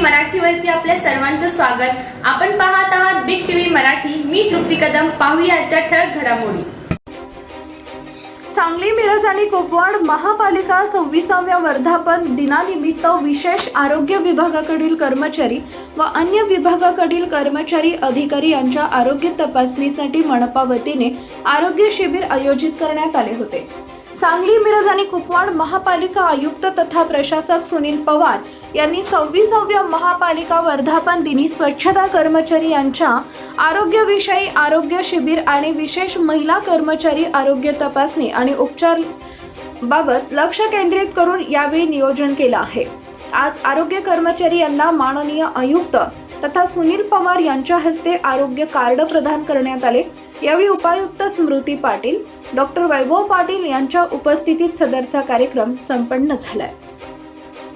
मराठीवरती आपल्या सर्वांचं स्वागत. आपण पाहत आहात बिग टीव्ही मराठी. मी तृप्ती कदम. पाहूया आजच्या ठळक घडामोडी. सांगली मिरज आणि कुपवाड महापालिका सव्वीसाव्या वर्धापन दिनानिमित्त विशेष आरोग्य विभागाकडील कर्मचारी व अन्य विभागाकडील कर्मचारी अधिकारी यांच्या आरोग्य तपासणीसाठी मनपा वतीने आरोग्य शिबिर आयोजित करण्यात आले होते. सांगली मिरज आणि कुपवाड महापालिका आयुक्त तथा प्रशासक सुनील पवार यांनी सव्वीसाव्या महापालिका वर्धापन दिनी स्वच्छता कर्मचारी यांच्या आरोग्यविषयी आरोग्य शिबिर आणि विशेष महिला कर्मचारी आरोग्य तपासणी आणि उपचार बाबत लक्ष केंद्रित करून यावेळी नियोजन केलं आहे. आज आरोग्य कर्मचारी यांना माननीय आयुक्त तथा सुनील पवार यांच्या हस्ते आरोग्य कार्ड प्रदान करण्यात आले. यावेळी उपायुक्त स्मृती पाटील डॉक्टर वैभव पाटील यांच्या उपस्थितीत सदरचा कार्यक्रम संपन्न झालाय.